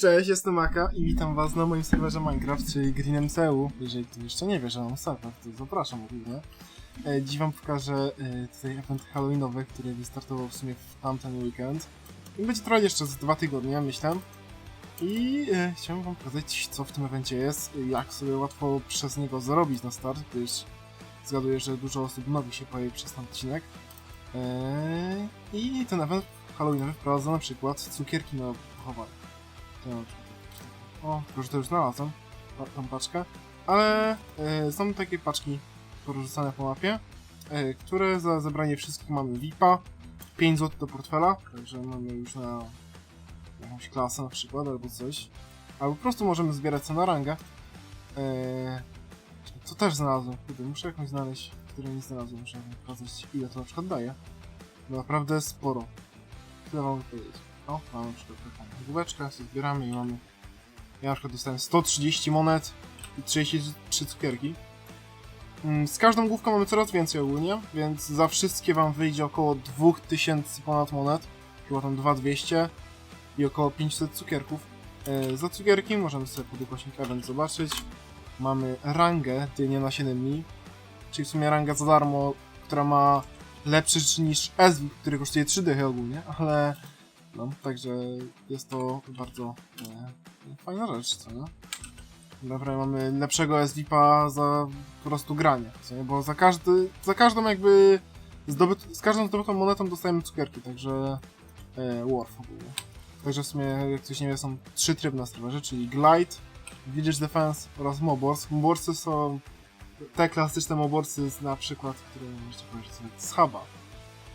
Cześć, jestem Maka i witam was na moim serwerze Minecraft, czyli GreenMCU. Jeżeli ktoś jeszcze nie wie, że mam serwer, to zapraszam ogólnie. E, dziś wam pokażę e, tutaj event halloweenowy, który wystartował w sumie w tamten weekend. I będzie trwać jeszcze z dwa tygodnie, myślę. I e, chciałem wam pokazać, co w tym evencie jest, jak sobie łatwo przez niego zarobić na start, gdyż zgaduję, że dużo osób nowych się pojawi przez ten odcinek. I ten event halloweenowy wprowadza na przykład cukierki na pochowanie. O, że to już znalazłem, tą paczkę. Ale e, są takie paczki porzucane po mapie, e, które za zebranie wszystkich mamy VIPa, 5 zł do portfela, także mamy już na jakąś klasę na przykład albo coś. Albo po prostu możemy zbierać co na rangę. E, co też znalazłem, kurde, muszę jakąś znaleźć, której nie znalazłem, muszę pokazać ile to na przykład daje. Naprawdę sporo. Tyle wam powiedzieć. O, mamy na przykład taką główeczkę, sobie zbieramy i mamy... Ja na przykład dostałem 130 monet i 33 cukierki. Mm, Z każdą główką mamy coraz więcej ogólnie, więc za wszystkie wam wyjdzie około 2000 ponad monet, chyba tam 2200 i około 500 cukierków. E, Za cukierki możemy sobie pod ukośnik event zobaczyć. Mamy rangę dynię na 7 dni, czyli w sumie ranga za darmo, która ma lepszy niż SW, który kosztuje 3 dychy ogólnie, ale no, także jest to bardzo e, fajna rzecz, co nie? Dobra, mamy lepszego SVP za po prostu granie, co nie? Bo za każdy, za każdą jakby zdobyt, z każdą zdobytą monetą dostajemy cukierki, także e, Warf ogólnie. Także w sumie, jak ktoś nie wie, są trzy tryby na serwerze, czyli Glide, Village Defense oraz Mobors. Moborsy są te klasyczne moborsy na przykład, które możecie powiedzieć sobie z huba.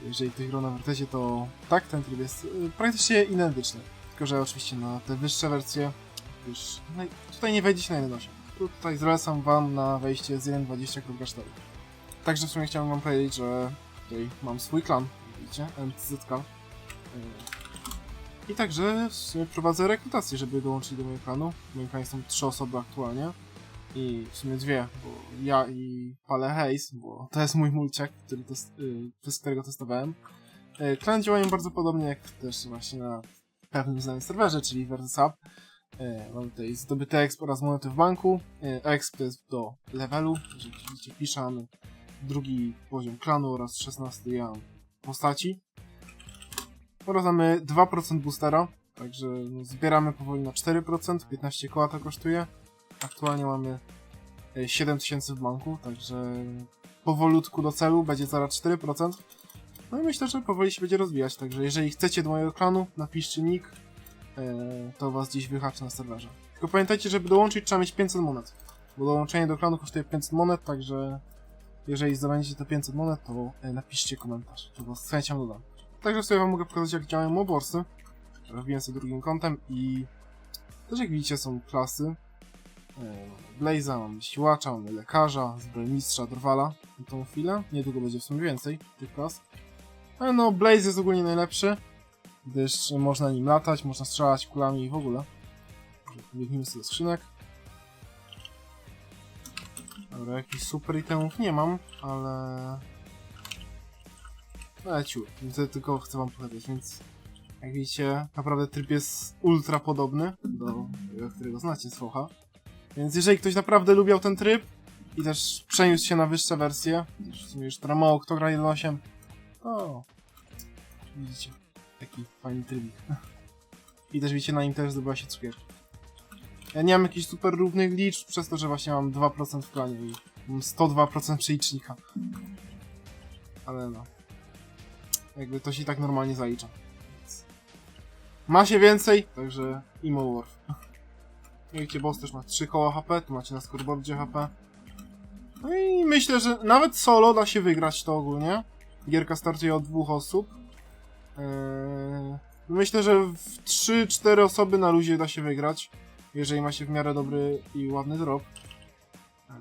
Jeżeli ktoś grał na Vertesie, to tak, ten tryb jest y, praktycznie identyczny. Tylko, że oczywiście na te wyższe wersje już no, tutaj nie wejdziecie na 1.8. Tu Tutaj zlecam wam na wejście z 1.20.4. Także w sumie chciałem wam powiedzieć, że tutaj mam swój klan, widzicie, MCZK. Y, I także w sumie prowadzę rekrutację, żeby dołączyć do mojego klanu. W moim klanie są trzy osoby aktualnie. I w sumie dwie, bo ja i Pale Hayes, bo to jest mój mulciak, który test, y, przez którego testowałem. Y, Klany działają bardzo podobnie jak też właśnie na pewnym znanym serwerze, czyli Versus Hub. Y, Mamy tutaj zdobyty exp oraz monety w banku. Y, Exp to jest do levelu, jeżeli widzicie pisze, mamy drugi poziom klanu oraz 16 ja postaci. Oraz mamy 2% boostera, także no, zbieramy powoli na 4%, 15 koła to kosztuje. Aktualnie mamy e, 7000 w banku, także powolutku do celu, będzie zaraz 4%. No i myślę, że powoli się będzie rozwijać, także jeżeli chcecie do mojego klanu, napiszcie nick, e, to was gdzieś wyhaczy na serwerze. Tylko pamiętajcie, żeby dołączyć trzeba mieć 500 monet, bo dołączenie do klanu kosztuje 500 monet, także jeżeli zdobędziecie te 500 monet, to e, napiszcie komentarz, to was z chęcią dodam. Także sobie wam mogę pokazać jak działają moborsy. Robiłem sobie drugim kątem i też jak widzicie są klasy, E, Blaze'a, mamy siłacza, mamy lekarza, zbrojmistrza, drwala na tą chwilę. Niedługo będzie w sumie więcej tych klas. Ale no, Blaze jest ogólnie najlepszy, gdyż można nim latać, można strzelać kulami i w ogóle. Biegnijmy sobie skrzynek. Dobra, jakichś super itemów nie mam, ale... Ale ciu, tylko chcę wam pokazać, więc jak widzicie, naprawdę tryb jest ultra podobny do tego, którego znacie z Focha. Więc jeżeli ktoś naprawdę lubiał ten tryb i też przeniósł się na wyższe wersje, w sumie już teraz mało kto gra 1.8, to widzicie, taki fajny trybik. I też widzicie, na nim też zdobyła się cukier. Ja nie mam jakichś super równych liczb, przez to, że właśnie mam 2% w planie i mam 102% przelicznika. Ale no. Jakby to się i tak normalnie zalicza. Więc... Ma się więcej, także Imo. Wiecie, boss też ma 3 koła HP, tu macie na scoreboardzie HP. No i myślę, że nawet solo da się wygrać to ogólnie. Gierka startuje od dwóch osób. Eee, myślę, że w 3-4 osoby na luzie da się wygrać, jeżeli ma się w miarę dobry i ładny drop. Eee,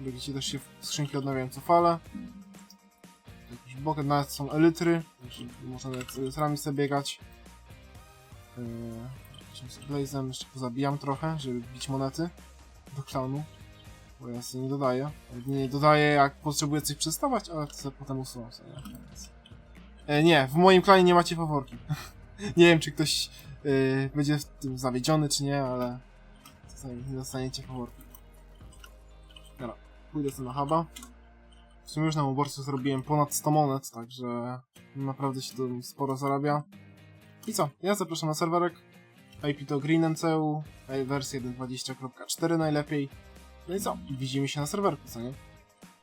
Widzicie, też się skrzynki odnawiają co fale. Jakiś boket, nawet są elitry, można nawet z elytrami sobie biegać. Eee, Lecimy z Blazem, jeszcze pozabijam trochę, żeby bić monety do klanu. Bo ja sobie nie dodaję. Nie dodaję jak potrzebuję coś przestawać, ale to potem usuwam sobie. E, nie, w moim klanie nie macie faworki. nie wiem czy ktoś yy, będzie w tym zawiedziony czy nie, ale czasami nie dostaniecie faworki. Dobra, pójdę sobie na huba. W sumie już na oborcu zrobiłem ponad 100 monet, także naprawdę się tu sporo zarabia. I co? Ja zapraszam na serwerek. IP to GreenMCU, wersja 1.20.4 najlepiej. No i co? Widzimy się na serwerku, co nie?